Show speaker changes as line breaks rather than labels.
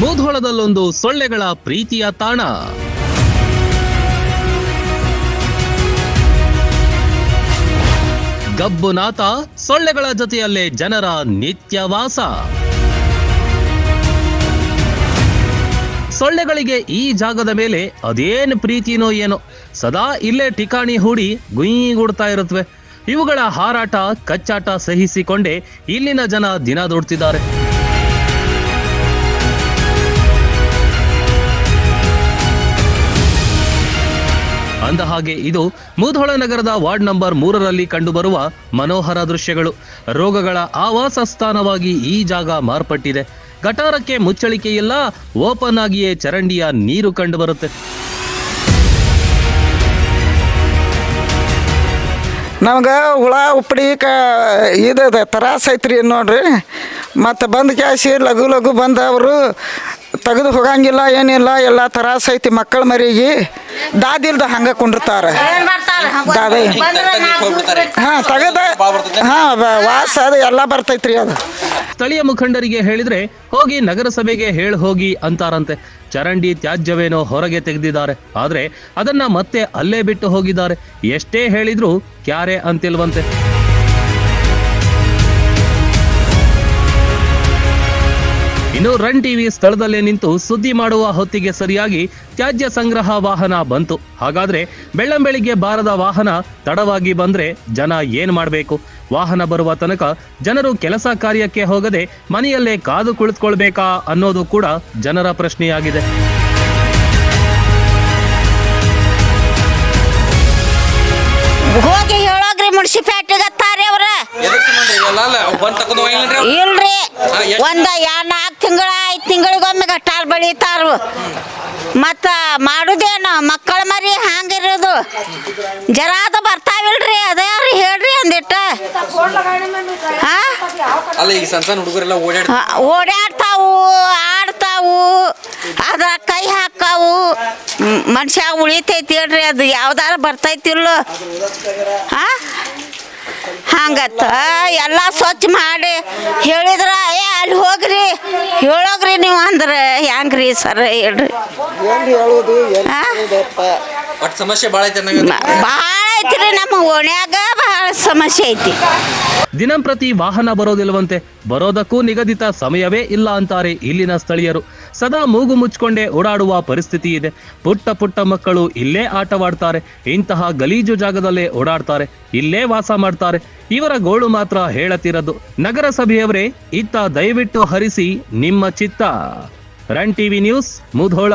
ಮೂಧೋಳದಲ್ಲೊಂದು ಸೊಳ್ಳೆಗಳ ಪ್ರೀತಿಯ ತಾಣ. ಗಬ್ಬುನಾಥ ಸೊಳ್ಳೆಗಳ ಜೊತೆಯಲ್ಲೇ ಜನರ ನಿತ್ಯವಾಸ. ಸೊಳ್ಳೆಗಳಿಗೆ ಈ ಜಾಗದ ಮೇಲೆ ಅದೇನು ಪ್ರೀತಿನೋ ಏನೋ. ಸದಾ ಇಲ್ಲೇ ಠಿಕಾಣಿ ಹೂಡಿ ಗುಯ್ಗುಡ್ತಾ ಇರುತ್ತವೆ ಇವುಗಳ ಹಾರಾಟ, ಕಚ್ಚಾಟ ಸಹಿಸಿಕೊಂಡೇ ಇಲ್ಲಿನ ಜನ ದಿನ ದುಡ್ತಿದ್ದಾರೆ. ಅಂದ ಹಾಗೆ ಇದು ಮುಧೋಳ ನಗರದ ವಾರ್ಡ್ ನಂಬರ್ ಮೂರರಲ್ಲಿ ಕಂಡುಬರುವ ಮನೋಹರ ದೃಶ್ಯಗಳು. ರೋಗಗಳ ಆವಾಸ ಸ್ಥಾನವಾಗಿ ಈ ಜಾಗ ಮಾರ್ಪಟ್ಟಿದೆ. ಗಟಾರಕ್ಕೆ ಮುಚ್ಚಳಿಕೆ ಇಲ್ಲ ಓಪನ್ ಆಗಿಯೇ ಚರಂಡಿಯ ನೀರು ಕಂಡುಬರುತ್ತೆ.
ನಮ್ಗೆ ಹುಳ ಉಪ್ಪಡಿ ಕ, ಇದು ತ್ರಾಸ ಐತ್ರಿ ನೋಡ್ರಿ. ಮತ್ತು ಬಂದು ಕ್ಯಾಸಿ ಲಘು ಲಘು ಬಂದವರು ತೆಗೆದು ಹೋಗಂಗಿಲ್ಲ, ಏನಿಲ್ಲ, ಎಲ್ಲ ತ್ರಾಸ ಐತಿ ಮಕ್ಕಳ ಮರಿಗೆ ದಾದಿಲ್ದ ಹಂಗೆ ಕುಂಡಿರ್ತಾರೆ. ದಾದಿ. ಹಾಂ, ತೆಗೆದ, ಹಾಂ ವಾಸ ಅದು, ಎಲ್ಲ ಬರ್ತೈತ್ರಿ ಅದು.
ಸ್ಥಳೀಯ ಮುಖಂಡರಿಗೆ ಹೇಳಿದ್ರೆ, ಹೋಗಿ ನಗರಸಭೆಗೆ ಹೇಳಿ ಹೋಗಿ ಅಂತಾರಂತೆ. ಚರಂಡಿ ತ್ಯಾಜ್ಯವೇನೋ ಹೊರಗೆ ತೆಗೆದಿದ್ದಾರೆ. ಆದ್ರೆ ಅದನ್ನ ಮತ್ತೆ ಅಲ್ಲೇ ಬಿಟ್ಟು ಹೋಗಿದ್ದಾರೆ. ಎಷ್ಟೇ ಹೇಳಿದ್ರು ಕ್ಯಾರೆ ಅಂತಿಲ್ವಂತೆ. ಇನ್ನು ರನ್ ಟಿವಿ ಸ್ಥಳದಲ್ಲೇ ನಿಂತು ಸುದ್ದಿ ಮಾಡುವ ಹೊತ್ತಿಗೆ ಸರಿಯಾಗಿ ತ್ಯಾಜ್ಯ ಸಂಗ್ರಹ ವಾಹನ ಬಂತು. ಹಾಗಾದ್ರೆ ಬೆಳ್ಳಂಬೆಳಿಗ್ಗೆ ಬಾರದ ವಾಹನ ತಡವಾಗಿ ಬಂದ್ರೆ ಜನ ಏನ್ ಮಾಡಬೇಕು? ವಾಹನ ಬರುವ ತನಕ ಜನರು ಕೆಲಸ ಕಾರ್ಯಕ್ಕೆ ಹೋಗದೆ ಮನೆಯಲ್ಲೇ ಕಾದು ಕುಳಿತುಕೊಳ್ಬೇಕಾ ಅನ್ನೋದು ಕೂಡ ಜನರ ಪ್ರಶ್ನೆಯಾಗಿದೆ.
ಹೋಗಿ ಅವ್ರ
ಎದಕ್ ಸಂಬಂಧ ಇಲ್ಲ ಅಲ್ಲ ಅವ್ ಬಂದ್ ತಕೊಂಡ್ ಹೋಗಿಲ್ಲನ್ರಿ ಅವ್ರು?
ಇಲ್ರಿ. ಒಂದ ಯಾ ನಾಲ್ಕು ತಿಂಗಳ ಐದು ತಿಂಗಳಿಗೊಮ್ಮೆ ಗಟ್ಟಾರ್ ಬೆಳಿತಾರು. ಮತ್ತ ಮಾಡುದೇನು? ಮಕ್ಕಳ ಮರಿ ಹಂಗಿರೋದು ಜರಾದ ಬರ್ತಾವಿಲ್ರಿ ಅದೇ ರೀ ಹೇಳ್ರಿ ಅಂದಿಟ್ಟ?
ಅಲ್ಲ ಈಗ ಸಣ್ಣ ಸಣ್ಣ ಹುಡುಗರೆಲ್ಲ ಓಡಾಡ್
ಓಡಾಡ್ತಾವು ಆಡ್ತಾವು ಅದ್ರ ಕೈ ಹಾಕಾವು ಮನುಷ್ಯ ಉಳಿತೈತಿ ಹೇಳ್ರಿ ಅದು ಯಾವ್ದಾರ ಬರ್ತೈತಿಲ್ಲೋ? ಹಾ? ಹಂಗತ್ತ? ಎಲ್ಲ ಸ್ವಚ್ಛ ಮಾಡಿ ಹೇಳಿದ್ರ ಏ ಅಲ್ಲಿ ಹೋಗ್ರಿ ಹೇಳೋಗ್ರಿ ನೀವು ಅಂದ್ರೆ ಹೆಂಗ್ರಿ ಸರ್ ಹೇಳ್ರಿ.
ಭಾಳ
ಐತ್ರಿ ನಮ್ಮ ಓಣ್ಯಾಗ ಸಮಸ್ಯೆ ಐತಿ.
ದಿನಂಪ್ರತಿ ವಾಹನ ಬರೋದಿಲ್ಲವಂತೆ, ಬರೋದಕ್ಕೂ ನಿಗದಿತ ಸಮಯವೇ ಇಲ್ಲ ಅಂತಾರೆ ಇಲ್ಲಿನ ಸ್ಥಳೀಯರು. ಸದಾ ಮೂಗು ಮುಚ್ಕೊಂಡೇ ಓಡಾಡುವ ಪರಿಸ್ಥಿತಿ ಇದೆ. ಪುಟ್ಟ ಪುಟ್ಟ ಮಕ್ಕಳು ಇಲ್ಲೇ ಆಟವಾಡ್ತಾರೆ, ಇಂತಹ ಗಲೀಜು ಜಾಗದಲ್ಲೇ ಓಡಾಡ್ತಾರೆ, ಇಲ್ಲೇ ವಾಸ ಮಾಡ್ತಾರೆ. ಇವರ ಗೋಳು ಮಾತ್ರ ಹೇಳತಿರದು ನಗರಸಭೆಯವರೇ, ಇತ್ತ ದಯವಿಟ್ಟು ಹರಿಸಿ ನಿಮ್ಮ ಚಿತ್ತ. Run TV news, Mudhol.